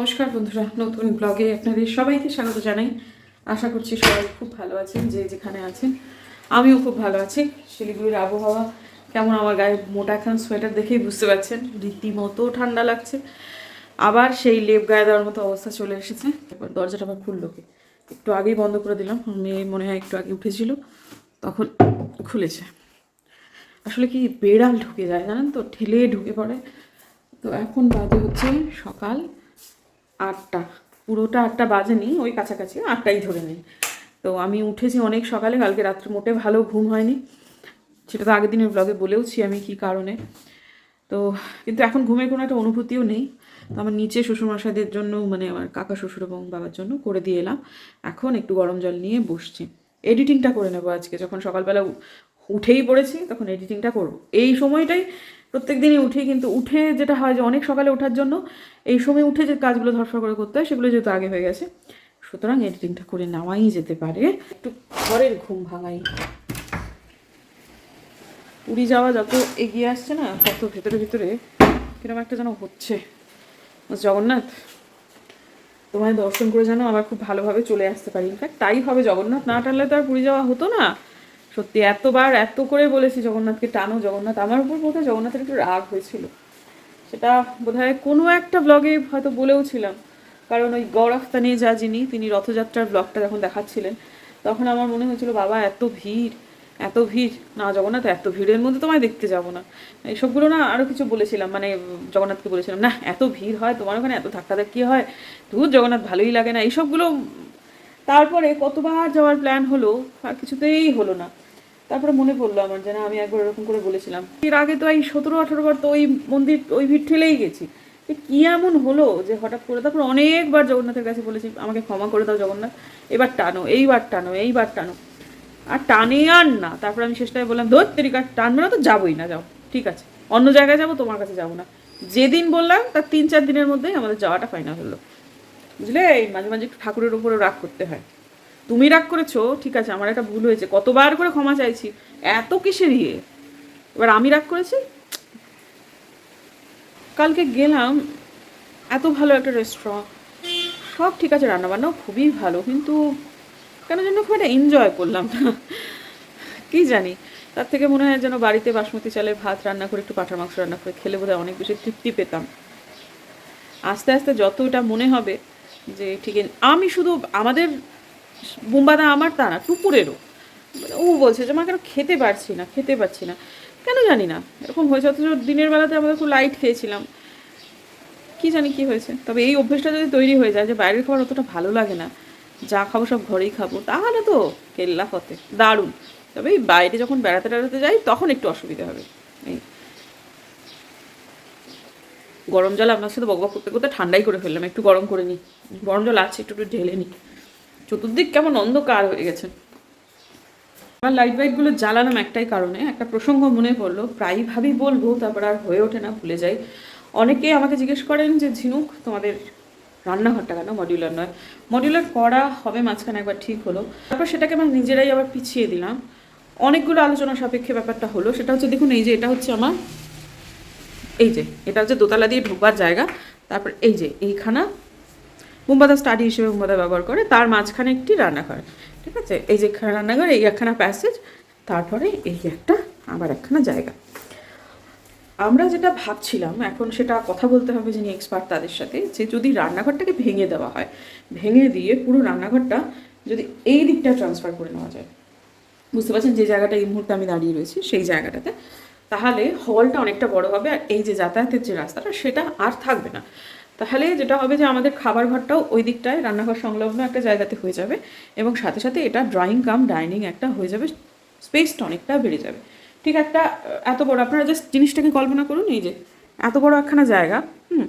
নমস্কার বন্ধুরা, নতুন ব্লগে আপনাদের সবাইকে স্বাগত জানাই। আশা করছি সবাই খুব ভালো আছেন, যে যেখানে আছেন। আমিও খুব ভালো আছি। শিলিগুড়ির আবহাওয়া কেমন? আমার গায়ে মোটা এখন সোয়েটার দেখেই বুঝতে পারছেন, রীতিমতো ঠান্ডা লাগছে। আবার সেই লেপ গায়ে দেওয়ার মতো অবস্থা চলে এসেছে। এবার দরজাটা আবার খুললো কি? একটু আগেই বন্ধ করে দিলাম। মেয়ে মনে হয় একটু আগে উঠেছিল, তখন খুলেছে। আসলে কি বেড়াল ঢুকে যায় জানেন তো? ঠেলে ঢুকে পড়ে। তো এখন বাজে হচ্ছে সকাল আটটা, পুরোটা আটটা বাজেনি, ওই কাছাকাছি, আটটাই ধরে নিই। তো আমি উঠেছি অনেক সকালে, কালকে রাত্রে মোটে ভালো ঘুম হয়নি। সেটা তো আগের দিনের ব্লগে বলেওছি আমি কি কারণে। তো কিন্তু এখন ঘুমের কোনো একটা অনুভূতিও নেই। তো আমার নিচে শ্বশুরমশাইদের জন্য মানে আমার কাকা শ্বশুর এবং বাবার জন্য করে দিয়ে এলাম। এখন একটু গরম জল নিয়ে বসছি। এডিটিংটা করে নেব আজকে। যখন সকালবেলা উঠেই পড়েছি, তখন এডিটিংটা করব। এই সময়টাই প্রত্যেক দিনই উঠি, কিন্তু উঠে যেটা হয় যে অনেক সকালে ওঠার জন্য এই সময় উঠে যে কাজগুলো ধরফর করে করতে হয় সেগুলো যেহেতু আগে হয়ে গেছে, সুতরাং এডিটিংটা করে নেওয়াই যেতে পারে। একটু ঘরের ঘুম ভাঙাই। পুরী যাওয়া যত এগিয়ে আসছে না, তত ভেতরে ভেতরে কীরকম একটা যেন হচ্ছে। জগন্নাথ, তোমায় দর্শন করে যেন আবার খুব ভালোভাবে চলে আসতে পারি। ইনফ্যাক্ট তাই হবে জগন্নাথ। না টানলে তো আর পুরী যাওয়া হতো না। সত্যি, এতবার এত করে বলেছি জগন্নাথকে টানো, জগন্নাথ আমার উপর বোধহয় জগন্নাথের একটু রাগ হয়েছিল। সেটা বোধহয় কোনো একটা ব্লগে হয়তো বলেও ছিলাম। কারণ ওই গৌরফতা নিয়ে যা যিনি, তিনি রথযাত্রার ব্লগটা যখন দেখাচ্ছিলেন, তখন আমার মনে হয়েছিল, বাবা, এত ভিড় এত ভিড়। না, জগন্নাথ, এত ভিড়ের মধ্যে তোমায় দেখতে যাব না। এইসবগুলো না আরও কিছু বলেছিলাম মানে জগন্নাথকে বলেছিলাম, না, এত ভিড় হয়, তোমার ওখানে এত ধাক্কা ধাক্কি হয়। দূর জগন্নাথ ভালোই লাগে না। এইসবগুলো, তারপরে কতবার যাওয়ার প্ল্যান হলো, আর কিছুতেই হলো না। তারপরে মনে পড়ল আমার যে না, আমি একবার এরকম করে বলেছিলাম। এর আগে তো এই সতেরো, আঠারো বার তো ওই মন্দির, ওই ভিড় ঠেলেই গেছি। এ কি এমন হলো যে হঠাৎ করে, তারপর অনেকবার জগন্নাথের কাছে বলেছি, আমাকে ক্ষমা করে দাও জগন্নাথ, এবার টানো, এইবার টানো এইবার টানো। আর টানে আর না, তারপর আমি শেষটায় বললাম, ধর তেরিকা টানবে না তো যাবোই না, যাও, ঠিক আছে। অন্য জায়গায় যাব, তোমার কাছে যাব না। যেদিন বললাম, তার তিন, চার দিনের মধ্যেই আমাদের যাওয়াটা ফাইনাল হলো। বুঝলে? এই মাঝে মাঝে একটু ঠাকুরের উপরে রাগ করতে হয়। তুমি রাগ করেছ? ঠিক আছে, আমার একটা ভুল হয়েছে। কতবার করে ক্ষমা চাইছি? এত কিসের ইয়ে? এবার আমি রাগ করেছি? কালকে গেলাম, এত ভালো একটা রেস্টুরেন্ট সব ঠিক আছে, রান্নাবান্নাও খুবই ভালো, কিন্তু কেন যেন খুব একটা এনজয় করলাম না। কি জানি? তার থেকে মনে হয় যেন বাড়িতে বাসমতি চালের ভাত রান্না করে, একটু পাঠার মাংস রান্না করে খেলে বোধহয় অনেক বেশি তৃপ্তি পেতাম। আস্তে আস্তে যত এটা মনে হবে যে, ঠিক আমি শুধু আমাদের বোম্বাদা আমার তা না মানে ও বলছে যে, মা, কেন খেতে পারছি না, খেতে পারছি না। কেন জানি না, এরকম হয়েছে, অথচ দিনের বেলাতে আমাদের খুব লাইট খেয়েছিলাম। কি জানি কি হয়েছে, তবে এই অভ্যেসটা যদি তৈরি হয়ে যায় যে, বাইরের খাবার অতটা ভালো লাগে না, যা খাব সব ঘরেই খাব, তাহলে তো কেল্লা ফতে দারুণ। তবে এই বাইরে যখন বেড়াতে টেড়াতে যাই, তখন একটু অসুবিধা হবে। এই গরম জল আপনার সাথে বকবক করতে করতে ঠান্ডাই করে ফেললাম, একটু গরম করে নিই। গরম জল আছে একটু একটু ঢেলে নিই। চতুর্দিক কেমন অন্ধকার হয়ে গেছে। আমার লাইট বাইটগুলো জ্বালালাম একটাই কারণে একটা প্রসঙ্গ মনে পড়ল। প্রায়ই ভাবি বলব, তারপর আর হয়ে ওঠে না, ভুলে যাই। অনেকে আমাকে জিজ্ঞেস করেন যে, ঝিনুক, তোমাদের রান্নাঘরটা কেন মডিউলার নয়? মডিউলার করা হবে মাঝখানে একবার ঠিক হলো। তারপর সেটাকে আমার নিজেরাই আবার পিছিয়ে দিলাম। অনেকগুলো আলোচনা সাপেক্ষে ব্যাপারটা হলো, সেটা হচ্ছে, দেখুন, এই যে, এটা হচ্ছে আমার, এই যে, এটা হচ্ছে দোতলা দিয়ে ঢোকবার জায়গা। তারপর এই যে, এইখানা মুম্বাদা স্টাডি হিসেবে মুম্বাদা ব্যবহার করে, তার মাঝখানে একটি রান্নাঘর, ঠিক আছে? এই যে রান্নাঘর, এই একখানা প্যাসেজ তারপরে এই একটা, আবার একখানা জায়গা। আমরা যেটা ভাবছিলাম, এখন সেটা কথা বলতে হবে যিনি এক্সপার্ট তাদের সাথে, যে যদি রান্নাঘরটাকে ভেঙে দেওয়া হয়, ভেঙে দিয়ে পুরো রান্নাঘরটা যদি এই দিকটা ট্রান্সফার করে নেওয়া যায়, বুঝতে পারছেন? যে জায়গাটা এই মুহূর্তে আমি দাঁড়িয়ে রয়েছি, সেই জায়গাটাতে, তাহলে হলটা অনেকটা বড় হবে, আর এই যে যাতায়াতের যে রাস্তাটা, সেটা আর থাকবে না। তাহলে যেটা হবে যে আমাদের খাবার ঘরটাও ওই দিকটায়, রান্নাঘর সংলগ্ন একটা জায়গাতে হয়ে যাবে এবং সাথে সাথে এটা ড্রয়িং কাম ডাইনিং একটা হয়ে যাবে স্পেসটা অনেকটা বেড়ে যাবে। ঠিক একটা এত বড়, আপনারা জাস্ট জিনিসটাকে কল্পনা করুন, এই যে এত বড় একখানা জায়গা, হুম,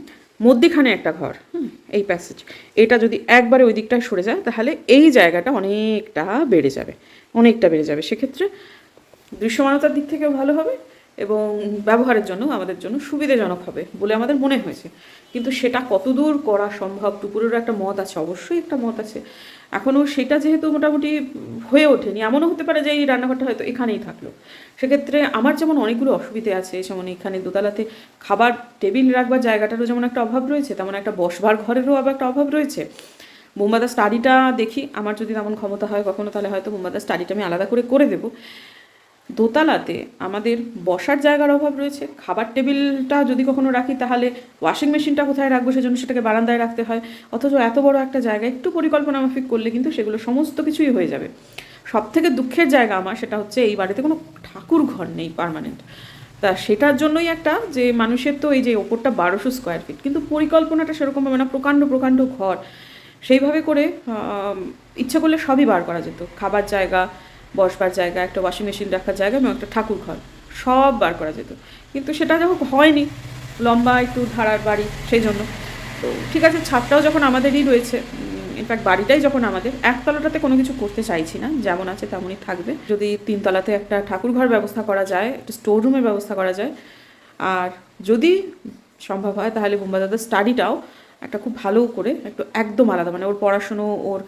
মধ্যিখানে একটা ঘর, হুম, এই প্যাসেজ এটা যদি একবারে ওই দিকটায় সরে যায়, তাহলে এই জায়গাটা অনেকটা বেড়ে যাবে, অনেকটা বেড়ে যাবে। সেক্ষেত্রে দৃশ্যমানতার দিক থেকেও ভালো হবে। এবং ব্যবহারের জন্য আমাদের জন্য সুবিধাজনক হবে বলে আমাদের মনে হয়েছে। কিন্তু সেটা কতদূর করা সম্ভব? টুপুরেরও একটা মত আছে, অবশ্যই একটা মত আছে। এখনও সেটা যেহেতু মোটামুটি হয়ে ওঠেনি, এমনও হতে পারে যে এই রান্নাঘরটা হয়তো এখানেই থাকল। সেক্ষেত্রে আমার যেমন অনেকগুলো অসুবিধে আছে, যেমন এখানে দোতলাতে খাবার টেবিল রাখবার জায়গাটারও যেমন একটা অভাব রয়েছে, তেমন একটা বসবার ঘরেরও আবার একটা অভাব রয়েছে। বোম্বাদা স্টাডিটা দেখি, আমার যদি তেমন ক্ষমতা হয় কখনো, তাহলে হয়তো বোম্বাদা স্টাডিটা আমি আলাদা করে করে দেবো। দোতলাতে আমাদের বসার জায়গার অভাব রয়েছে। খাবার টেবিলটা যদি কখনো রাখি, তাহলে ওয়াশিং মেশিনটা কোথায় রাখব সেজন্য সেটাকে বারান্দায় রাখতে হয়। অথচ এত বড় একটা জায়গা, একটু পরিকল্পনা মাফিক করলে কিন্তু সেগুলো সমস্ত কিছুই হয়ে যাবে। সব থেকে দুঃখের জায়গা আমার সেটা হচ্ছে এই বাড়িতে কোনো ঠাকুর ঘর নেই পার্মানেন্ট তা সেটার জন্যই একটা যে মানুষের তো এই যে ওপরটা বারোশো স্কোয়ার ফিট কিন্তু পরিকল্পনাটা সেরকম হবে না, প্রকাণ্ড প্রকাণ্ড ঘর। সেইভাবে করে ইচ্ছা করলে সবই বার করা যেত। খাবার জায়গা বসবার জায়গা, একটা ওয়াশিং মেশিন রাখার জায়গা এবং একটা ঠাকুর ঘর, সব বার করা যেত। কিন্তু সেটা যখন হয়নি, লম্বা একটু ধারার বাড়ি সেই জন্য। তো ঠিক আছে, ছাদটাও যখন আমাদেরই রয়েছে ইনফ্যাক্ট বাড়িটাই যখন আমাদের, একতলাটাতে কোনো কিছু করতে চাইছি না, যেমন আছে তেমনই থাকবে। যদি তিনতলাতে একটা ঠাকুর ঘর ব্যবস্থা করা যায়, একটা স্টোর রুমের ব্যবস্থা করা যায়, আর যদি সম্ভব হয় তাহলে বোম্বা দাদার স্টাডিটাও একটা খুব ভালো করে, একটু একদম আলাদা মানে ওর পড়াশুনো, ওর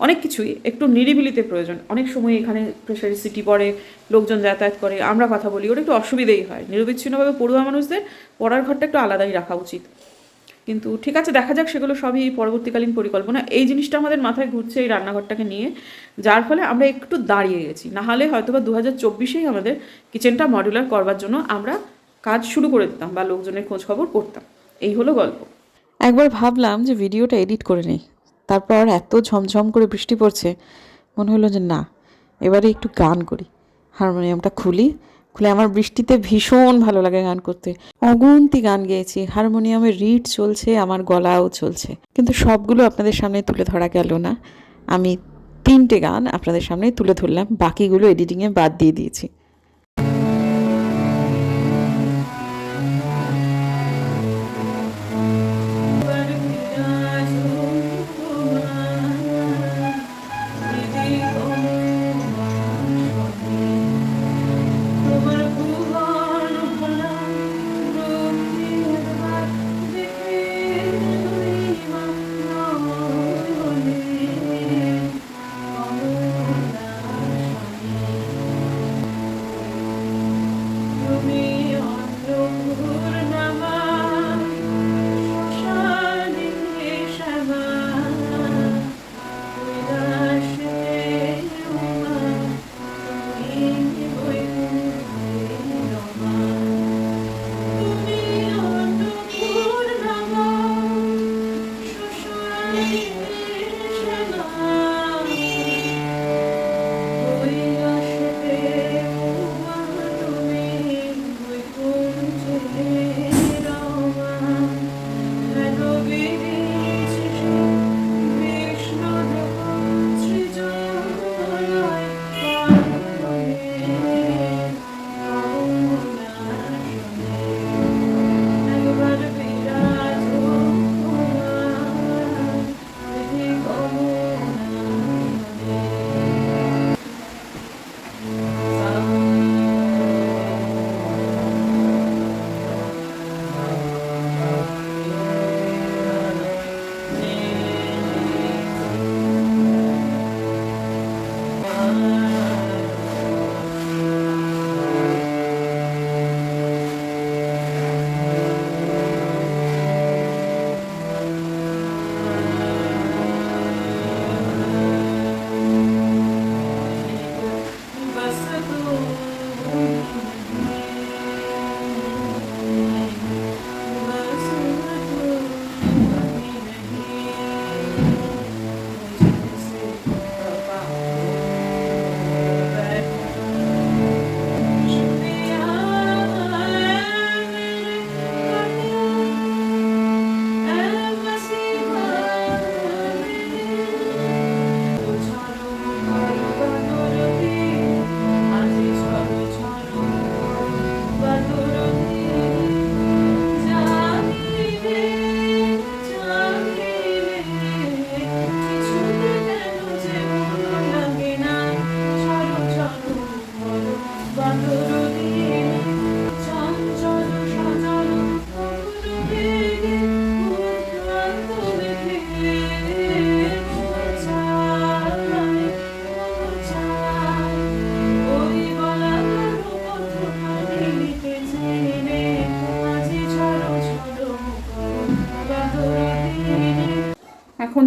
অনেক কিছুই একটু নিরিবিলিতে প্রয়োজন। অনেক সময় এখানে প্রেশারি সিটি পড়ে, লোকজন যাতায়াত করে, আমরা কথা বলি, ওর একটু অসুবিধেই হয়। নিরবিচ্ছিন্নভাবে পড়ুয়া মানুষদের পড়ার ঘরটা একটু আলাদাই রাখা উচিত। কিন্তু ঠিক আছে, দেখা যাক, সেগুলো সবই পরবর্তীকালীন পরিকল্পনা। এই জিনিসটা আমাদের মাথায় ঘুরছে এই রান্নাঘরটাকে নিয়ে, যার ফলে আমরা একটু দাঁড়িয়ে গেছি। না হলে হয়তো বা দু হাজার চব্বিশেই আমাদের কিচেনটা মডুলার করবার জন্য আমরা কাজ শুরু করে দিতাম বা লোকজনের খোঁজ খবর করতাম। এই হলো গল্প। একবার ভাবলাম যে ভিডিওটা এডিট করে নিই। তারপর এত ঝমঝম করে বৃষ্টি পড়ছে, মনে হলো যে না, এবারে একটু গান করি। হারমোনিয়ামটা খুলি, খুলে আমার বৃষ্টিতে ভীষণ ভালো লাগে গান করতে। অগুন্তি গান গেয়েছি, হারমোনিয়ামের রিড চলছে, আমার গলাও চলছে। কিন্তু সবগুলো আপনাদের সামনে তুলে ধরা গেল না। আমি তিনটে গান আপনাদের সামনে তুলে ধরলাম, বাকিগুলো এডিটিংয়ে বাদ দিয়ে দিয়েছি।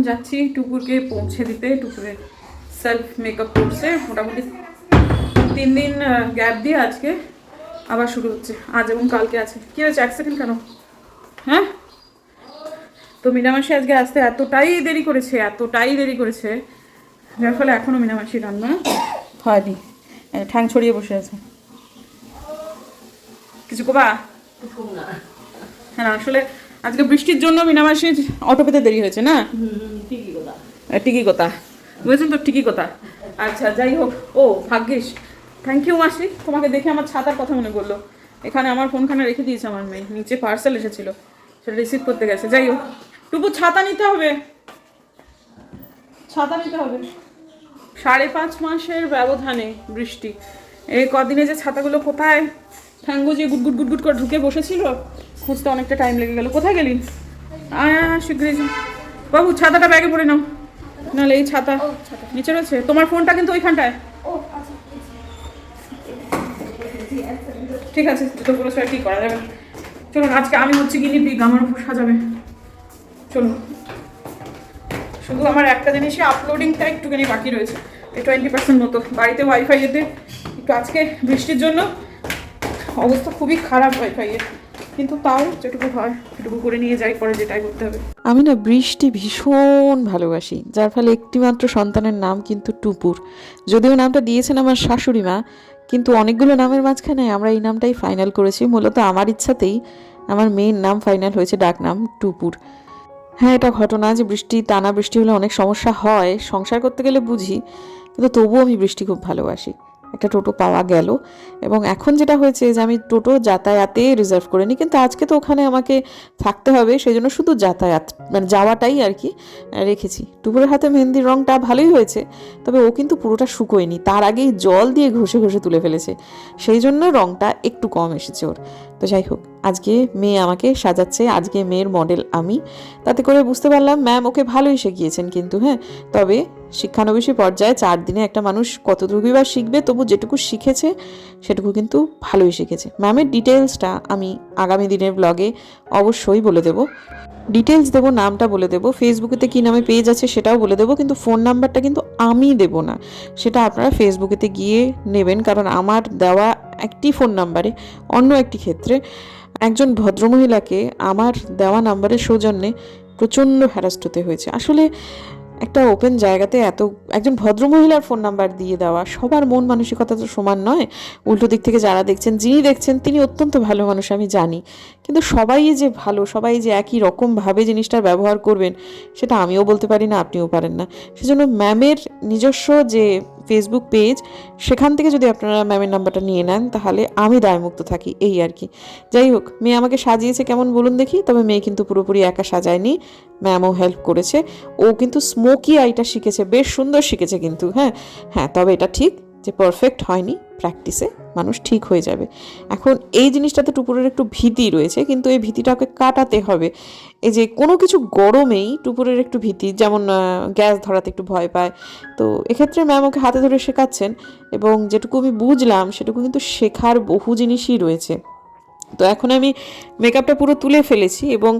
যাচ্ছি টুকুরকে পৌঁছে দিতে টুকুরের সেলফ মেকআপ করছে। মোটামুটি তিন দিন গ্যাপ দিয়ে আজকে আবার শুরু হচ্ছে আজ এবং কালকে আছে। কী হয়েছে? এক সেকেন্ড কেন? হ্যাঁ? তো মিনামাসি আজকে আসতে এতটাই দেরি করেছে এতটাই দেরি করেছে যার ফলে এখনও মিনামাসি রান্না হয়নি। ঠ্যাং ছড়িয়ে বসে আছে। কিছু কোবা? হ্যাঁ আসলে আজকে বৃষ্টির জন্য মিনামাসির অটো পেতে দেরি হয়েছে না? টিকি কথা। বুঝেছেন তো? টিকি কথা। আচ্ছা যাই হোক। ও ভাগ্যিস। থ্যাংক ইউ মাসি। তোমাকে দেখে আমার ছাতার কথা মনে করল এখানে আমার ফোনখানে রেখে দিয়েছে আমার মেয়ে। নিচে পার্সেল এসেছিল। সেটা রিসিভ করতে গেছে। যাই হোক। টুকু ছাতা নিতে হবে। ছাতা নিতে হবে। সাড়ে পাঁচ মাসের ব্যবধানে বৃষ্টি। এই কদিনে যে ছাতাগুলো কোথায়? ঠ্যাঙ্গো যে গুট গুট গুট করে ঢুকে বসেছিল খুঁজতে অনেকটা টাইম লেগে গেল। কোথায় গেলি? শীঘ্রই বাবু ছাতাটা ব্যাগে পরে নাও। নাহলে এই ছাতা নিচে রয়েছে। তোমার ফোনটা কিন্তু ওইখানটায়। ঠিক আছে দুটো পুরো কি করা যাবে। চলুন আজকে আমি হচ্ছে গিনি পিক আমার উপর সাজাবে। চলুন। শুধু আমার একটা জিনিসে আপলোডিংটা একটুখানি বাকি রয়েছে। এই টোয়েন্টি পার্সেন্ট মতো। বাড়িতে ওয়াইফাই এতে। একটু আজকে বৃষ্টির জন্য অবস্থা খুবই খারাপ ওয়াইফাইয়ের কিন্তু তাও যেটুকু হয়, সেটুকু করে নিয়ে যাই, পরে যেটাই করতে হবে। আমি না বৃষ্টি ভীষণ ভালোবাসি, যার ফলে একটিমাত্র সন্তানের নাম কিন্তু টুপুর। যদিও নামটা দিয়েছেন আমার শাশুড়ি মা, কিন্তু অনেকগুলো নামের মাঝখানে আমরা এই নামটাই ফাইনাল করেছি। মূলত আমার ইচ্ছাতেই আমার মেয়ের নাম ফাইনাল হয়েছে ডাক নাম টুপুর। হ্যাঁ এটা ঘটনা যে বৃষ্টি, টানা বৃষ্টি হলে অনেক সমস্যা হয়, সংসার করতে গেলে বুঝি, কিন্তু তবুও আমি বৃষ্টি খুব ভালোবাসি। একটা টোটো পাওয়া গেল। এবং এখন যেটা হয়েছে যে আমি টোটো যাতায়াতে রিজার্ভ করে নিই। কিন্তু আজকে তো ওখানে আমাকে থাকতে হবে সেই জন্য শুধু যাতায়াত মানে যাওয়াটাই আর কি রেখেছি। টুপুরের হাতে মেহেন্দির রঙটা ভালোই হয়েছে, তবে ও কিন্তু পুরোটা শুকোয়নি। তার আগেই জল দিয়ে ঘষে ঘষে তুলে ফেলেছে। সেই জন্য রঙটা একটু কম এসেছে ওর। তো যাই হোক, আজকে মেয়ে আমাকে সাজাচ্ছে, আজকে মেয়ের মডেল আমি। তাতে করে বুঝতে পারলাম, ম্যাম, ওকে ভালোই শিখিয়েছেন কিন্তু হ্যাঁ? তবে শিক্ষানবিশী পর্যায়ে চার দিনে একটা মানুষ কতটুকুই বা শিখবে, তবু যেটুকু শিখেছে, সেটুকু কিন্তু ভালোই শিখেছে। ম্যামের ডিটেলসটা আমি আগামী দিনের ব্লগে অবশ্যই বলে দেবো। ডিটেলস দেবো, নামটা বলে দেবো ফেসবুকেতে কী নামে পেজ আছে সেটাও বলে দেবো, কিন্তু ফোন নাম্বারটা কিন্তু আমি দেবো না। সেটা আপনারা ফেসবুকেতে গিয়ে নেবেন, কারণ আমার দেওয়া একটি ফোন নাম্বারে অন্য একটি ক্ষেত্রে একজন ভদ্রমহিলাকে আমার দেওয়া নাম্বারের সৌজন্যে প্রচণ্ড হ্যারাস্ট হতে হয়েছে। আসলে একটা ওপেন জায়গাতে এত, একজন ভদ্রমহিলার ফোন নাম্বার দিয়ে দেওয়া, সবার মন মানসিকতা তো সমান নয়। উল্টো দিক থেকে যারা দেখছেন, যিনি দেখছেন, তিনি অত্যন্ত ভালো মানুষ, আমি জানি। কিন্তু সবাই যে ভালো, সবাই যে একই রকমভাবে জিনিসটা ব্যবহার করবেন, সেটা আমিও বলতে পারি না, আপনিও পারেন না। সেজন্য ম্যামের নিজস্ব যে ফেসবুক পেজ সেখান থেকে যদি আপনারা ম্যামের নাম্বারটা নিয়ে নেন, তাহলে আমি দায়মুক্ত থাকি, এই আর কি। যাই হোক, মেয়ে আমাকে সাজিয়েছে কেমন বলুন দেখি, তবে মেয়ে কিন্তু পুরোপুরি একা সাজায়নি, ম্যামও হেল্প করেছে। ও কিন্তু স্মোকি আইটা শিখেছে, বেশ সুন্দর শিখেছে কিন্তু হ্যাঁ। হ্যাঁ তবে এটা ঠিক যে পারফেক্ট হয়নি প্র্যাকটিসে মানুষ ঠিক হয়ে যাবে। এখন এই জিনিসটাতে টুপুরের একটু ভীতি রয়েছে, কিন্তু এই ভীতিটাকে কাটাতে হবে। এই যে কোনো কিছু গরমেই টুপুরের একটু ভীতি, যেমন গ্যাস ধরাতে একটু ভয় পায়। তো এক্ষেত্রে ম্যাম ওকে হাতে ধরে শেখাচ্ছেন এবং যেটুকু আমি বুঝলাম, সেটুকু কিন্তু শেখার বহু জিনিসই রয়েছে। তো এখন আমি মেকআপটা পুরো তুলে ফেলেছি এবং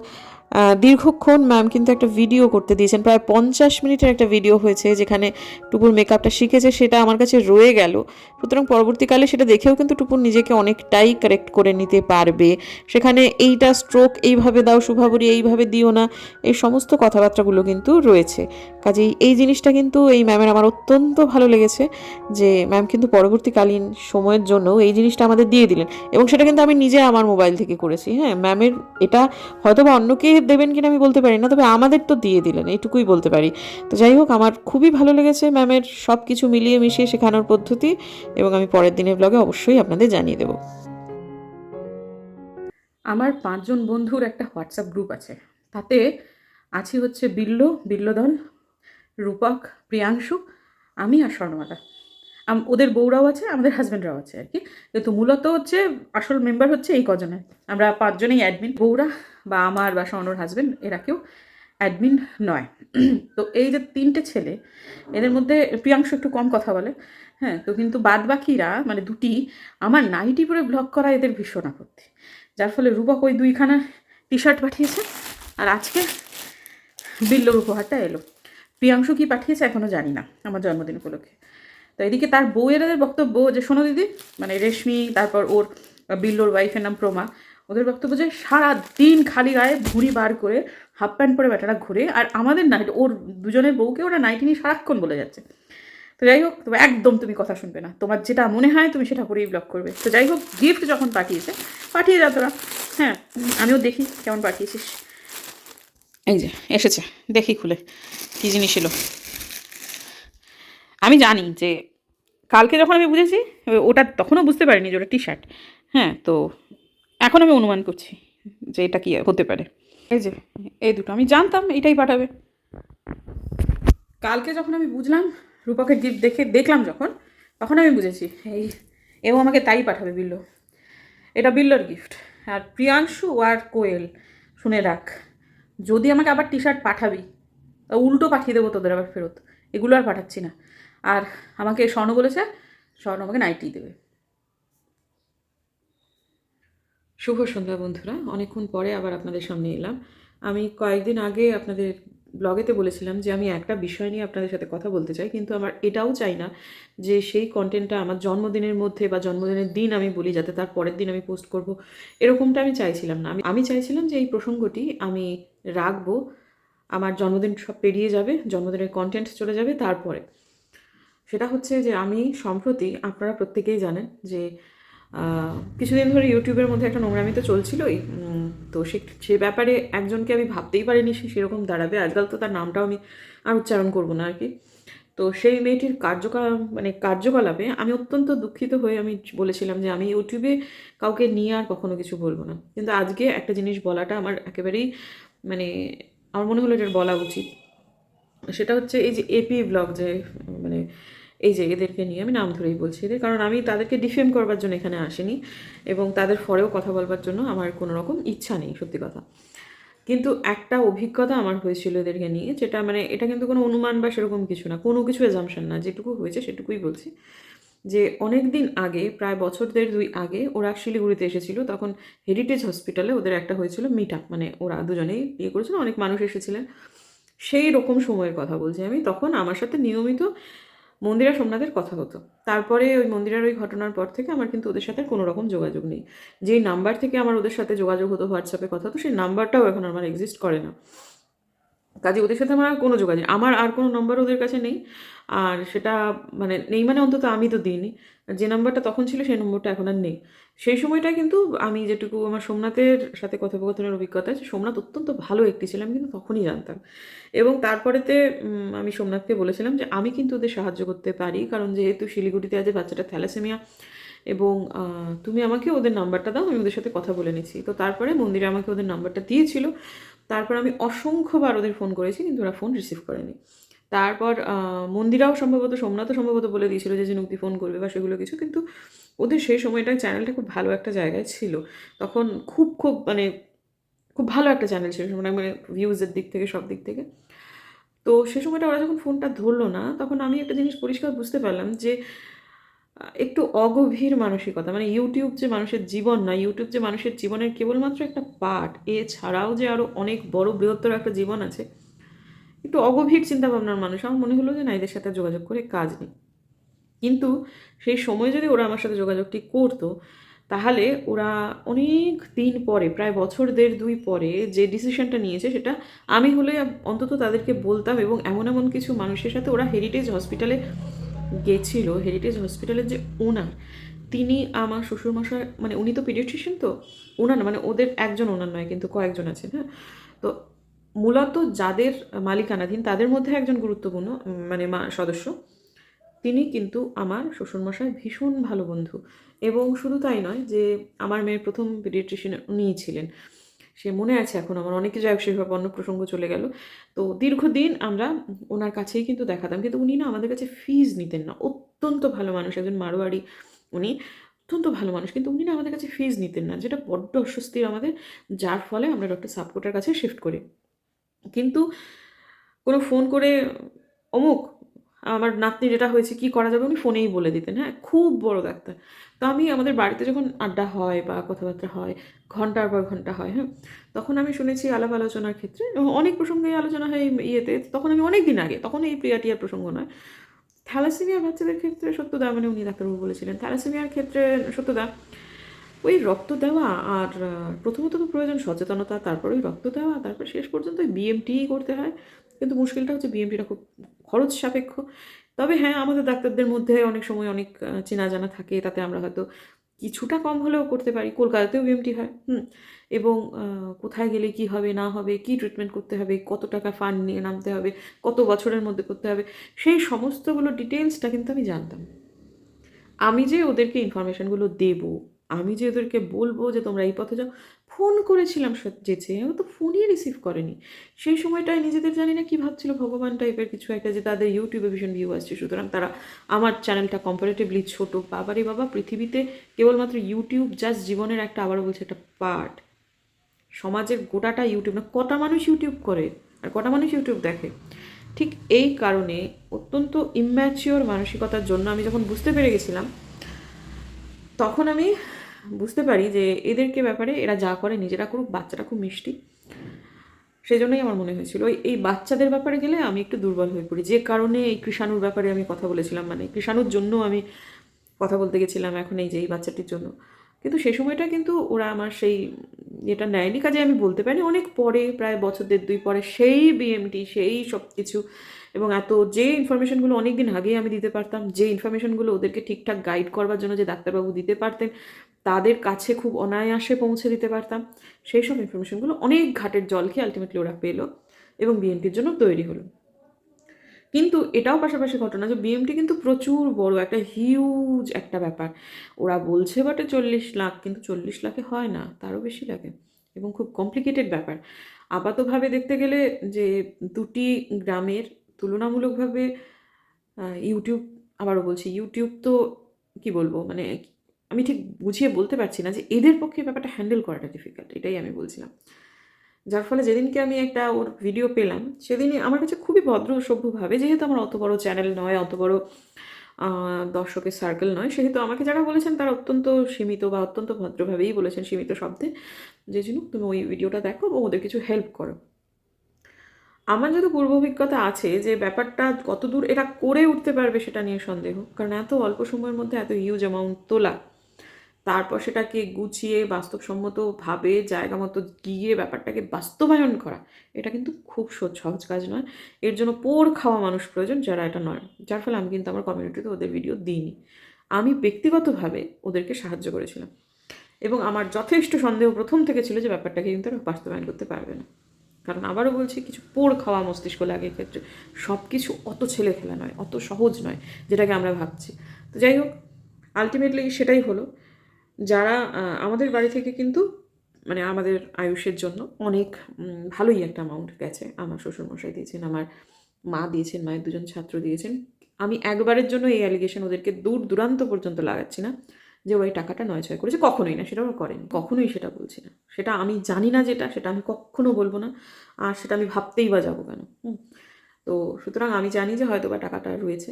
দীর্ঘক্ষণ ম্যাম কিন্তু একটা ভিডিও করতে দিয়েছেন। প্রায় পঞ্চাশ মিনিটের একটা ভিডিও হয়েছে যেখানে টুপুর মেকআপটা শিখেছে, সেটা আমার কাছে রয়ে গেল। সুতরাং পরবর্তীকালে সেটা দেখেও কিন্তু টুপুর নিজেকে অনেকটাই কারেক্ট করে নিতে পারবে। সেখানে এইটা স্ট্রোক এইভাবে দাও, শুভাবরী এইভাবে দিও না, এই সমস্ত কথাবার্তাগুলো কিন্তু রয়েছে। কাজেই এই জিনিসটা কিন্তু এই ম্যামের আমার অত্যন্ত ভালো লেগেছে যে ম্যাম কিন্তু পরবর্তীকালীন সময়ের জন্য এই জিনিসটা আমাদের দিয়ে দিলেন। এবং সেটা কিন্তু আমি নিজে আমার মোবাইল থেকে করেছি। হ্যাঁ ম্যামের এটা হয়তো বা অন্যকে দেবেন কিনা আমি বলতে পারি না তবে আমাদের তো দিয়ে দিলেন, এইটুকুই বলতে পারি। তো যাই হোক, আমার খুবই ভালো লেগেছে ম্যামের সব কিছু মিলিয়ে মিশিয়ে শেখানোর পদ্ধতি এবং আমি পরের দিনের ব্লগে অবশ্যই আপনাদের জানিয়ে দেবো। আমার পাঁচজন বন্ধুর একটা হোয়াটসঅ্যাপ গ্রুপ আছে, তাতে আছি হচ্ছে বিল্ল বিল্লদল রূপক, প্রিয়াংশু, আমি আর স্বর্ণমালা ওদের বউরাও আছে, আমাদের হাজব্যান্ডরাও আছে আর কি। কিন্তু মূলত হচ্ছে আসল মেম্বার হচ্ছে এই কজনে। আমরা পাঁচজনেই অ্যাডমিন বউরা বা আমার বা স্বর্ণর হাজব্যান্ড এরা কেউ অ্যাডমিন নয়। তো এই যে তিনটে ছেলে, এদের মধ্যে প্রিয়াংশু একটু কম কথা বলে হ্যাঁ তো কিন্তু বাদ বাকিরা মানে দুটি, আমার নাইটি পরে ব্লগ করা এদের ভীষণ আপত্তি। যার ফলে রূপক ওই দুইখানা টি শার্ট পাঠিয়েছে আর আজকে বিল্লোর উপহারটা এলো। প্রিয়াংশু কি পাঠিয়েছে এখনও জানি না, আমার জন্মদিন উপলক্ষে। তো এদিকে তার বউয়ের বক্তব্য যে, শোনো দিদি মানে রেশমি, তারপর ওর বিল্লোর ওয়াইফের নাম প্রমা, ওদের বক্তব্য যে সারা দিন খালি গায়ে ভুঁড়ি বার করে হাফ প্যান্ট পরে বেটারা ঘুরে, আর আমাদের নাইট ওর দুজনের বউকে ওরা নাইটি নিয়ে সারাক্ষণ বলে যাচ্ছে। তো যাই হোক তবে একদম তুমি কথা শুনবে না, তোমার যেটা মনে হয় তুমি সেটা করেই ব্লক করবে। তো যাই হোক গিফট যখন পাঠিয়েছে, পাঠিয়ে যা তোরা। হ্যাঁ আমিও দেখি কেমন পাঠিয়েছিস। এই যে, এসেছে, দেখি খুলে, কী জিনিস ছিল আমি জানি যে কালকে যখন আমি বুঝেছি, ওটা তখনও বুঝতে পারিনি যে ওটা টি শার্ট হ্যাঁ তো এখন আমি অনুমান করছি যে এটা কি হতে পারে। এই যে, এই দুটো, আমি জানতাম এটাই পাঠাবে। কালকে যখন আমি বুঝলাম, রূপকের গিফট দেখে, দেখলাম যখন, তখন আমি বুঝেছি, এই, এও আমাকে তাই পাঠাবে বিল্লো। এটা বিল্লোর গিফট আর প্রিয়াংশু আর কোয়েল, শুনে রাখ, যদি আমাকে আবার টি শার্ট পাঠাবি উল্টো পাঠিয়ে দেবো তোদের আবার ফেরত। এগুলো আর পাঠাচ্ছি না। আর আমাকে স্বর্ণ বলেছে, স্বর্ণ আমাকে নাইটি দেবে। শুভ সন্ধ্যা বন্ধুরা, অনেকক্ষণ পরে আবার আপনাদের সামনে এলাম। আমি কয়েকদিন আগে আপনাদের ব্লগেতে বলেছিলাম যে আমি একটা বিষয় নিয়ে আপনাদের সাথে কথা বলতে চাই, কিন্তু আমার এটাও চাই না যে সেই কন্টেন্টটা আমার জন্মদিনের মধ্যে বা জন্মদিনের দিন আমি বলি, যাতে তার পরের দিন আমি পোস্ট করব। এরকমটা আমি চাইছিলাম না। আমি আমি চাইছিলাম যে এই প্রসঙ্গটি আমি রাখব, আমার জন্মদিন সব পেরিয়ে যাবে, জন্মদিনের কন্টেন্ট চলে যাবে তারপরে। সেটা হচ্ছে যে আমি সম্প্রতি, আপনারা প্রত্যেকেই জানেন যে কিছুদিন ধরে ইউটিউবের মধ্যে একটা নোংরামি তো চলছিলই তো সে সে ব্যাপারে একজনকে আমি ভাবতেই পারিনি সে সেরকম দাঁড়াবে। আজকাল তো তার নামটাও আমি আর উচ্চারণ করব না আর কি তো সেই মেয়েটির কার্যকলাপ মানে কার্যকলাপে আমি অত্যন্ত দুঃখিত হয়ে আমি বলেছিলাম যে আমি ইউটিউবে কাউকে নিয়ে আর কখনো কিছু বলব না। কিন্তু আজকে একটা জিনিস বলাটা আমার একেবারেই মানে আমার মনে হলো এটা বলা উচিত। সেটা হচ্ছে এই যে এপি ব্লগ যে এই যে এদেরকে নিয়ে আমি নাম ধরেই বলছি এদের। কারণ আমি তাদেরকে ডিফেম করবার জন্য এখানে আসিনি এবং তাদের ফরেও কথা বলবার জন্য আমার কোনো রকম ইচ্ছা নেই, সত্যি কথা। কিন্তু একটা অভিজ্ঞতা আমার হয়েছিল এদেরকে নিয়ে, যেটা মানে এটা কিন্তু কোনো অনুমান বা সেরকম কিছু না, কোনো কিছু এজামশন না, যেটুকু হয়েছে সেটুকুই বলছি। যে অনেক দিন আগে, প্রায় বছর দেড় দুই আগে, ওরা শিলিগুড়িতে এসেছিল, তখন হেরিটেজ হসপিটালে ওদের একটা হয়েছিল মিট আপ মানে ওরা দুজনেই ইয়ে করেছিল, অনেক মানুষ এসেছিলেন। সেই রকম সময়ের কথা বলছি আমি, তখন আমার সাথে নিয়মিত মন্দিরা সোমনাথের কথা হতো। তারপরে ওই মন্দিরার ওই ঘটনার পর থেকে আমার কিন্তু ওদের সাথে কোনো রকম যোগাযোগ নেই। যেই নাম্বার থেকে আমার ওদের সাথে যোগাযোগ হতো হোয়াটসঅ্যাপে কথা হতো সেই নাম্বারটাও এখন আমার এক্সিস্ট করে না। কাজে ওদের সাথে আমার কোনো যোগাযোগ। আমার আর কোনো নম্বর ওদের কাছে নেই। আর সেটা মানে নেই মানে অন্তত আমি তো দিইনি। যে নাম্বারটা তখন ছিল, সেই নম্বরটা এখন আর নেই। সেই সময়টা কিন্তু আমি যেটুকু আমার সোমনাথের সাথে কথোপকথনের অভিজ্ঞতা আছে, সোমনাথ অত্যন্ত ভালো একটি ছিলাম কিন্তু তখনই জানতাম। এবং তারপরেতে আমি সোমনাথকে বলেছিলাম যে আমি কিন্তু ওদের সাহায্য করতে পারি, কারণ যেহেতু শিলিগুড়িতে আছে বাচ্চাটা থ্যালাসেমিয়া এবং তুমি আমাকে ওদের নাম্বারটা দাও, আমি ওদের সাথে কথা বলে নিচ্ছি। তো তারপরে মন্দিরে আমাকে ওদের নাম্বারটা দিয়েছিল। তারপর আমি অসংখ্যবার ওদের ফোন করেছি, কিন্তু ওরা ফোন রিসিভ করেনি। তারপর মন্দিরাও সম্ভবত, সোমনাথও সম্ভবত বলে দিয়েছিল যে নুক্তি ফোন করবে বা সেগুলো কিছু। কিন্তু ওদের সেই সময়টায় চ্যানেলটা খুব ভালো একটা জায়গায় ছিল। তখন খুব খুব মানে খুব ভালো একটা চ্যানেল ছিল মানে মানে ভিউজের দিক থেকে, সব দিক থেকে। তো সে সময়টা ওরা যখন ফোনটা ধরলো না, তখন আমি একটা জিনিস পরিষ্কার বুঝতে পারলাম যে একটু অগভীর মানসিকতা। মানে ইউটিউব যে মানুষের জীবন না ইউটিউব যে মানুষের জীবনের কেবলমাত্র একটা পার্ট এছাড়াও যে আরও অনেক বড় বৃহত্তর একটা জীবন আছে, একটু অগভীর চিন্তাভাবনার মানুষ। আমার মনে হলো যে না, এদের সাথে যোগাযোগ করে কাজ নেই। কিন্তু সেই সময় যদি ওরা আমার সাথে যোগাযোগটি করতো, তাহলে ওরা অনেক দিন পরে, প্রায় বছর দেড় দুই পরে যে ডিসিশনটা নিয়েছে, সেটা আমি হলে অন্তত তাদেরকে বলতাম এবং এমন এমন কিছু মানুষের সাথে ওরা হেরিটেজ হসপিটালে গেছিল হেরিটেজ হসপিটালের যে ওনার তিনি আমার শ্বশুরমশাই মানে উনি তো পিডিয়াট্রিশিয়ান তো ওনার মানে ওদের একজন ওনার নয়, কিন্তু কয়েকজন আছেন হ্যাঁ? তো মূলত যাদের মালিকানাধীন, তাদের মধ্যে একজন গুরুত্বপূর্ণ মানে মা, সদস্য, তিনি কিন্তু আমার শ্বশুরমশাই ভীষণ ভালো বন্ধু। এবং শুধু তাই নয় যে, আমার মেয়ের প্রথম পিডিয়াট্রিশিয়ান উনিই ছিলেন। সে মনে আছে এখন আমার অনেক যাই সেভাবে অন্য প্রসঙ্গ চলে গেল। তো দীর্ঘদিন আমরা ওনার কাছেই কিন্তু দেখাতাম। কিন্তু উনি না আমাদের কাছে ফিজ নিতেন না। অত্যন্ত ভালো মানুষ, একজন মারোয়ারি। উনি অত্যন্ত ভালো মানুষ। কিন্তু উনি না আমাদের কাছে ফিজ নিতেন না। যেটা বড্ড অস্বস্তির আমাদের। যার ফলে আমরা ডক্টর সাপোর্টের কাছে শিফট করি। কিন্তু কোনো ফোন করে অমুক আমার নাতনি যেটা হয়েছে, কি করা যাবে উনি ফোনেই বলে দিতেন হ্যাঁ? খুব বড় ডাক্তার। তো আমি আমাদের বাড়িতে যখন আড্ডা হয় বা কথাবার্তা হয়, ঘণ্টার পর ঘণ্টা হয় হ্যাঁ? তখন আমি শুনেছি আলাপ আলোচনার ক্ষেত্রে অনেক প্রসঙ্গে আলোচনা হয় ইয়েতে, তখন আমি অনেক দিন আগে, তখন এই প্রিয়াটিয়ার প্রসঙ্গ নয়। থ্যালাসেমিয়া বাচ্চাদের ক্ষেত্রে সত্যদা মানে উনি ডাক্তারবাবু বলেছিলেন। থ্যালাসেমিয়ার ক্ষেত্রে সত্যদা, ওই রক্ত দেওয়া আর প্রথমত তো প্রয়োজন সচেতনতা, তারপর ওই রক্ত দেওয়া, তারপর শেষ পর্যন্ত ওই বিএমটিই করতে হয়। কিন্তু মুশকিলটা হচ্ছে বিএমটিটা খুব খরচ সাপেক্ষ। তবে হ্যাঁ আমাদের ডাক্তারদের মধ্যে অনেক সময় অনেক চেনা জানা থাকে। তাতে আমরা হয়তো কিছুটা কম হলেও করতে পারি। কলকাতাতেও বিএমটি হয়, হুম। এবং কোথায় গেলে কি হবে, না হবে, কি ট্রিটমেন্ট করতে হবে, কত টাকা ফান্ড নিয়ে নামতে হবে, কত বছরের মধ্যে করতে হবে, সেই সমস্তগুলো ডিটেলসটা কিন্তু আমি জানতাম। আমি যে ওদেরকে ইনফরমেশনগুলো দেব আমি যে ওদেরকে বলব যে তোমরা এই পথে যাও, ফোন করেছিলাম যেচে ও তো ফোনই রিসিভ করেনি। সেই সময়টায় নিজেদের জানি না কী ভাবছিল ভগবান টাইপের কিছু একটা যে তাদের ইউটিউবে ভীষণ ভিউ আসছে। সুতরাং তারা আমার চ্যানেলটা কম্পারেটিভলি ছোট। বাবারে বাবা, পৃথিবীতে কেবলমাত্র ইউটিউব জাস্ট জীবনের একটা আবারও বলছে একটা পার্ট সমাজের গোটাটা ইউটিউব না, কটা মানুষ ইউটিউব করে আর কটা মানুষ ইউটিউব দেখে? ঠিক এই কারণে অত্যন্ত ইম্যাচিওর মানসিকতার জন্য আমি যখন বুঝতে পেরে গেছিলাম, তখন আমি বুঝতে পারি যে এদেরকে ব্যাপারে এরা যা করে নিজেরা করুক, বাচ্চাটা খুব মিষ্টি। সেই জন্যই আমার মনে হয়েছিল এই বাচ্চাদের ব্যাপারে গেলে আমি একটু দুর্বল হয়ে পড়ি। যে কারণে এই কৃষাণুর ব্যাপারে আমি কথা বলেছিলাম মানে কৃষাণুর জন্য আমি কথা বলতে গেছিলাম এখন এই যে এই বাচ্চাটির জন্য। কিন্তু সে সময়টা কিন্তু ওরা আমার সেই এটা নেয়নি, কাজে আমি বলতে পারি অনেক পরে, প্রায় বছর দেড় দুই পরে সেই বিএমটি সেই সব কিছু এবং এত যে ইনফরমেশনগুলো অনেক দিন আগেই আমি দিতে পারতাম, যে ইনফরমেশনগুলো ওদেরকে ঠিকঠাক গাইড করবার জন্য যে ডাক্তারবাবু দিতে পারতেন, তাদের কাছে খুব অনায়াসে পৌঁছে দিতে পারতাম। সেই সব ইনফরমেশনগুলো অনেক ঘাটের জল খেয়ে আলটিমেটলি ওরা পেল এবং বিএনটির জন্য তৈরি হলো। কিন্তু এটাও পাশাপাশি ঘটনা যে বিএমটি কিন্তু প্রচুর বড়, একটা হিউজ একটা ব্যাপার। ওরা বলছে বটে চল্লিশ লাখ, কিন্তু চল্লিশ লাখে হয় না, তারও বেশি লাগে এবং খুব কমপ্লিকেটেড ব্যাপার। আপাতভাবে দেখতে গেলে যে দুটি গ্রামের তুলনামূলকভাবে ইউটিউব আবারও বলছি ইউটিউব তো কি বলব মানে আমি ঠিক বুঝিয়ে বলতে পারছি না যে এদের পক্ষে ব্যাপারটা হ্যান্ডেল করাটা ডিফিকাল্ট এটাই আমি বলছিলাম। যার ফলে যেদিনকে আমি একটা ওর ভিডিও পেলাম, সেদিনই আমার কাছে খুবই ভদ্র সভ্যভাবে, যেহেতু আমার অত বড় চ্যানেল নয়, অত বড় দর্শকের সার্কেল নয়, সেহেতু আমাকে যারা বলেছেন তারা অত্যন্ত সীমিত বা অত্যন্ত ভদ্রভাবেই বলেছেন সীমিত শব্দে। যে জিনু তুমি ওই ভিডিওটা দেখো এবং ওদের কিছু হেল্প করো। আমার যত পূর্ব অভিজ্ঞতা আছে যে ব্যাপারটা কতদূর এরা করে উঠতে পারবে সেটা নিয়ে সন্দেহ, কারণ এত অল্প সময়ের মধ্যে এত হিউজ অ্যামাউন্ট তোলা তারপর সেটাকে গুছিয়ে বাস্তবসম্মতভাবে জায়গা মতো গিয়ে ব্যাপারটাকে বাস্তবায়ন করা, এটা কিন্তু খুব সহজ কাজ নয়। এর জন্য পোর খাওয়া মানুষ প্রয়োজন যারা এটা নয়। যার ফলে আমি কিন্তু আমার কমিউনিটিতে ওদের ভিডিও দিইনি। আমি ব্যক্তিগতভাবে ওদেরকে সাহায্য করেছিলাম। এবং আমার যথেষ্ট সন্দেহ প্রথম থেকে ছিল যে ব্যাপারটাকে কিন্তু বাস্তবায়ন করতে পারবে না। কারণ আবারও বলছি, কিছু পোড় খাওয়া মস্তিষ্ক লাগে ক্ষেত্রে সব কিছু অত ছেলে খেলা নয়, অত সহজ নয়, যেটাকে আমরা ভাবছি। তো যাই হোক আলটিমেটলি সেটাই হলো। যারা আমাদের বাড়ি থেকে কিন্তু মানে আমাদের আয়ুষের জন্য অনেক ভালোই একটা অ্যামাউন্ট গেছে। আমার শ্বশুরমশাই দিয়েছেন, আমার মা দিয়েছেন, মায়ের দুজন ছাত্র দিয়েছেন। আমি একবারের জন্য এই অ্যালিগেশন ওদেরকে দূর দূরান্ত পর্যন্ত লাগাচ্ছি না যে ওই টাকাটা নয় ছয় করেছে। কখনোই না সেটা ওরা করেনি, কখনোই সেটা বলছি না। সেটা আমি জানি না যেটা, সেটা আমি কখনো বলব না, আর সেটা আমি ভাবতেই বা যাব কেন। তো সুতরাং আমি জানি যে হয়তো বা টাকাটা রয়েছে।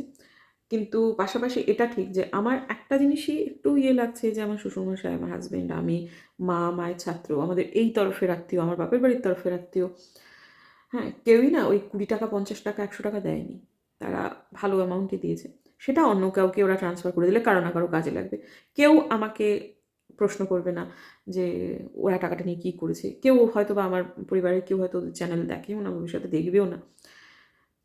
কিন্তু পাশাপাশি এটা ঠিক যে আমার একটা জিনিসই একটু ইয়ে লাগছে যে আমার শ্বশুরমশাই, আমার হাজব্যান্ড আমি, মা, মায়ের ছাত্র, আমাদের এই তরফের আত্মীয় আমার বাপের বাড়ির তরফের আত্মীয় হ্যাঁ কেউই না ওই কুড়ি টাকা, পঞ্চাশ টাকা, একশো টাকা দেয়নি। তারা ভালো অ্যামাউন্টই দিয়েছে। সেটা অন্য কাউকে ওরা ট্রান্সফার করে দিলে কারও না কারও কাজে লাগবে। কেউ আমাকে প্রশ্ন করবে না যে ওরা টাকাটা নিয়ে কী করেছে। কেউ হয়তো বা আমার পরিবারের কেউ হয়তো চ্যানেল দেখেও না, ভবিষ্যতে দেখবেও না।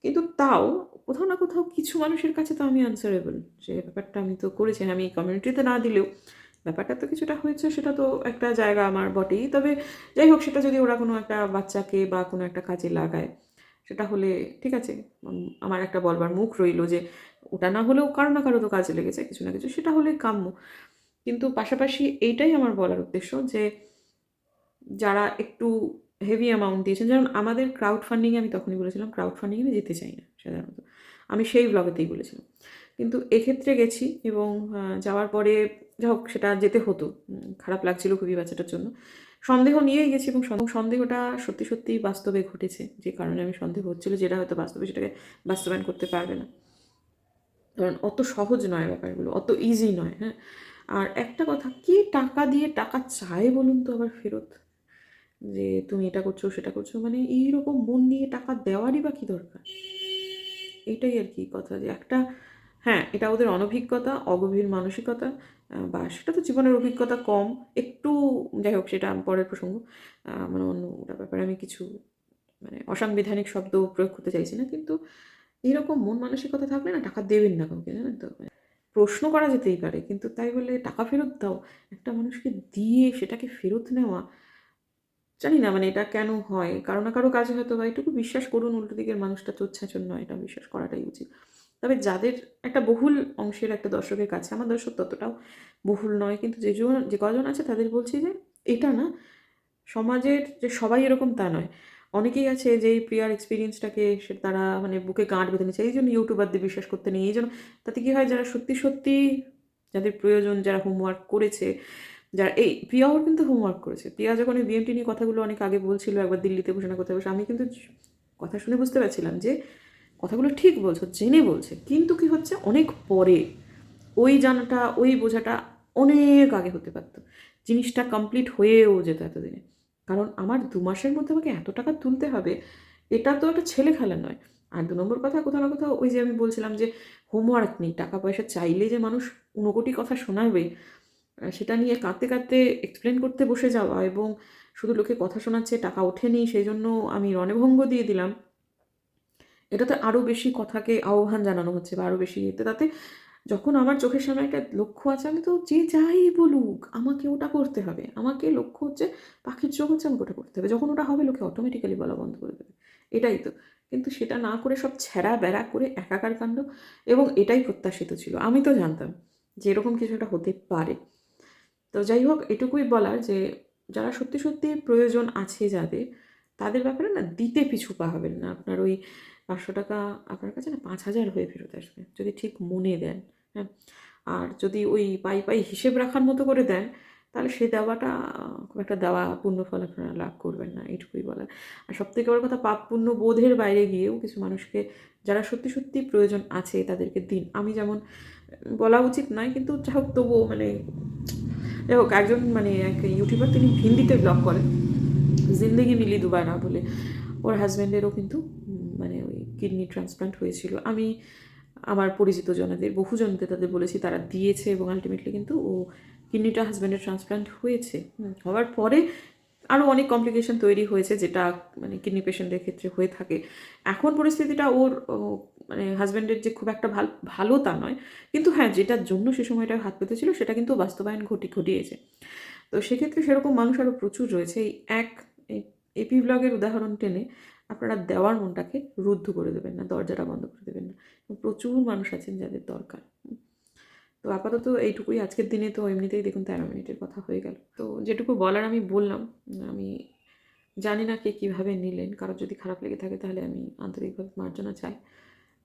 কিন্তু তাও কোথাও না কোথাও কিছু মানুষের কাছে তো আমি আনসারেবল যে ব্যাপারটা আমি তো করেছি, আমি কমিউনিটিতে না দিলেও ব্যাপারটা তো কিছুটা হয়েছে, সেটা তো একটা জায়গা আমার বটেই। তবে যাই হোক, সেটা যদি ওরা কোনো একটা বাচ্চাকে বা কোনো একটা কাজে লাগায়, সেটা হলে ঠিক আছে আমার একটা বলবার মুখ রইল যে ওটা না হলেও কারও না কারও তো কাজে লেগেছে, কিছু না কিছু, সেটা হলে কাম্য। কিন্তু পাশাপাশি এইটাই আমার বলার উদ্দেশ্য যে যারা একটু হেভি অ্যামাউন্ট দিয়েছেন, যেমন আমাদের ক্রাউড ফান্ডিংয়ে আমি তখনই বলেছিলাম ক্রাউড ফান্ডিংয়ে আমি যেতে চাই না, সাধারণত। আমি সেই ব্লগেতেই বলেছিলাম। কিন্তু এক্ষেত্রে গেছি এবং যাওয়ার পরে যা হোক সেটা যেতে হতো। খারাপ লাগছিল খুবই বাচ্চাটার জন্য। সন্দেহ নিয়েই গেছি এবং সন্দেহটা সত্যি সত্যি বাস্তবে ঘটেছে। যে কারণে আমি সন্দেহ হচ্ছিল যেটা হয়তো বাস্তবে সেটাকে বাস্তবায়ন করতে পারবে না। কারণ অত সহজ নয় ব্যাপারগুলো, অত ইজি নয় হ্যাঁ। আর একটা কথা, কি টাকা দিয়ে টাকা চায় বলুন তো আবার ফেরত? যে তুমি এটা করছ, সেটা করছ মানে এইরকম মন নিয়ে টাকা দেওয়ারই বা কী দরকার? এটাই আর কি কথা যে একটা হ্যাঁ এটা ওদের অনভিজ্ঞতা, অগভীর মানসিকতা বা সেটা তো জীবনের অভিজ্ঞতা কম। একটু, যাই হোক, সেটা পরের প্রসঙ্গ। মানে অন্য ওটা ব্যাপারে আমি কিছু মানে অসাংবিধানিক শব্দ প্রয়োগ করতে চাইছি না, কিন্তু এরকম মন মানসিকতা থাকলে না টাকা দেবেন না কাউকে, জানেন তো? প্রশ্ন করা যেতেই পারে, কিন্তু তাই বলে টাকা ফেরত দাও। একটা মানুষকে দিয়ে সেটাকে ফেরত নেওয়া জানি না মানে এটা কেন হয়? কারও না কারও কাজে হয়তো বা এটুকু বিশ্বাস করুন, উল্টো দিকের মানুষটা চোচ্ছাচর নয় এটা বিশ্বাস করাটাই উচিত। তবে যাদের একটা বহুল অংশের একটা দর্শকের কাছে, আমার দর্শক ততটাও বহুল নয়, কিন্তু যে জন, যে কজন আছে তাদের বলছি যে এটা না, সমাজের যে সবাই এরকম তা নয়। অনেকেই আছে যে প্রিয়ার এক্সপিরিয়েন্সটাকে সে তারা মানে বুকে গাঁট বেঁধে নিচ্ছে এই জন্য ইউটিউবারদের বিশ্বাস করতে নেই। এই জন্য তাতে কী হয়, যারা সত্যি সত্যি যাদের প্রয়োজন, যারা হোমওয়ার্ক করেছে যারা, এই প্রিয়াও কিন্তু হোমওয়ার্ক করেছে। প্রিয়া যখন এই বিএমটি নিয়ে কথাগুলো অনেক আগে বলছিল, একবার দিল্লিতে ঘোষণা করতে বসে, আমি কিন্তু কথা শুনে বুঝতে পারছিলাম যে কথাগুলো ঠিক বলছো, জেনে বলছে। কিন্তু কি হচ্ছে? অনেক পরে ওই জানাটা, ওই বোঝাটা অনেক আগে হতে পারতো। জিনিসটা কমপ্লিট হয়েও যেত এতদিনে। কারণ আমার দু মাসের মধ্যে আমাকে এত টাকা তুলতে হবে, এটা তো একটা ছেলে খেলা নয়। আর দু নম্বর কথা, কোথাও না কোথাও ওই যে আমি বলছিলাম যে হোমওয়ার্ক নেই, টাকা পয়সা চাইলে যে মানুষ উনকোটি কথা শোনাবে সেটা নিয়ে কাঁদতে কাঁদতে এক্সপ্লেন করতে বসে যাওয়া এবং শুধু লোকে কথা শোনাচ্ছে, টাকা ওঠেনি সেই জন্য আমি রণভঙ্গ দিয়ে দিলাম। এটাতে আরও বেশি কথাকে আহ্বান জানানো হচ্ছে বা আরও বেশি এতে তাতে যখন আমার চোখের সামনে একটা লক্ষ্য আছে, আমি তো যে যাই বলুক, আমাকে ওটা করতে হবে। আমাকে লক্ষ্য হচ্ছে পাখির চোখ হচ্ছে আমাকে ওটা করতে হবে। যখন ওটা হবে, লোকে অটোমেটিক্যালি বলা বন্ধ করে দেবে। এটাই তো। কিন্তু সেটা না করে সব ছেঁড়া বেড়া করে একাকার কাণ্ড এবং এটাই প্রত্যাশিত ছিল। আমি তো জানতাম যে এরকম কিছু একটা হতে পারে। তো যাই হোক, এটুকুই বলার যে, যারা সত্যি সত্যি প্রয়োজন আছে যাদের, তাদের ব্যাপারে না দিতে পিছু পা হবেন না। আপনার ওই পাঁচশো টাকা আপনার কাছে না পাঁচ হাজার হয়ে ফেরত আসবে, যদি ঠিক মনে দেন হ্যাঁ। আর যদি ওই পাই পাই হিসেব রাখার মতো করে দেন, তাহলে সে দেওয়াটা খুব একটা দেওয়া পুণ্যফল আপনারা লাভ করবেন না এইটুকুই বলার। আর সব থেকে বড় কথা পাপ পুণ্য বোধের বাইরে গিয়েও কিছু মানুষকে, যারা সত্যি সত্যি প্রয়োজন আছে তাদেরকে দিন। আমি যেমন বলা উচিত নয়, কিন্তু যা হোক তবুও মানে যাই হোক, একজন মানে এক ইউটিউবার তিনি হিন্দিতে ব্লগ করেন। জিন্দগি মিলি না বলে। ওর হাজব্যান্ডেরও কিন্তু মানে ওই কিডনি ট্রান্সপ্লান্ট হয়েছিল। আমি আমার পরিচিত জনদের, বহুজনকে তাদের বলেছি, তারা দিয়েছে এবং আলটিমেটলি কিন্তু ও কিডনিটা হাজব্যান্ডের ট্রান্সপ্লান্ট হয়েছে। হওয়ার পরে আরও অনেক কমপ্লিকেশন তৈরি হয়েছে যেটা মানে কিডনি পেশেন্টের ক্ষেত্রে হয়ে থাকে। এখন পরিস্থিতিটা ওর মানে হাজব্যান্ডের যে খুব একটা ভালো ভালো তা নয়। কিন্তু হ্যাঁ যেটার জন্য সে সময়টা হাত পেতেছিল সেটা কিন্তু বাস্তবায়ন ঘটি, ঘটিয়েছে। তো সেক্ষেত্রে সেরকম মানুষ আরও প্রচুর রয়েছে। এই এক এপি ব্লগের উদাহরণ টেনে আপনারা দেওয়ার মনটাকে রুদ্ধ করে দেবেন না, দরজাটা বন্ধ করে দেবেন না। প্রচুর মানুষ আছেন যাদের দরকার। তো আপাতত এইটুকুই আজকের দিনে, তো এমনিতেই দেখুন তেরো মিনিটের কথা হয়ে গেল। তো যেটুকু বলার আমি বললাম, আমি জানি না কে কীভাবে নিলেন, কারোর যদি খারাপ লেগে থাকে তাহলে আমি আন্তরিকভাবে মার্জনা চাই।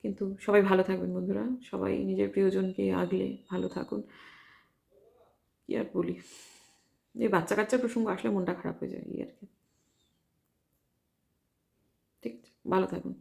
কিন্তু সবাই ভালো থাকবেন বন্ধুরা, সবাই নিজের প্রিয়জনকে আগলে ভালো থাকুন। কি আর বলি? এই বাচ্চা কাচ্চার প্রসঙ্গ আসলে মনটা খারাপ হয়ে যায় এই আর কি। ঠিক আছে, ভালো থাকুন।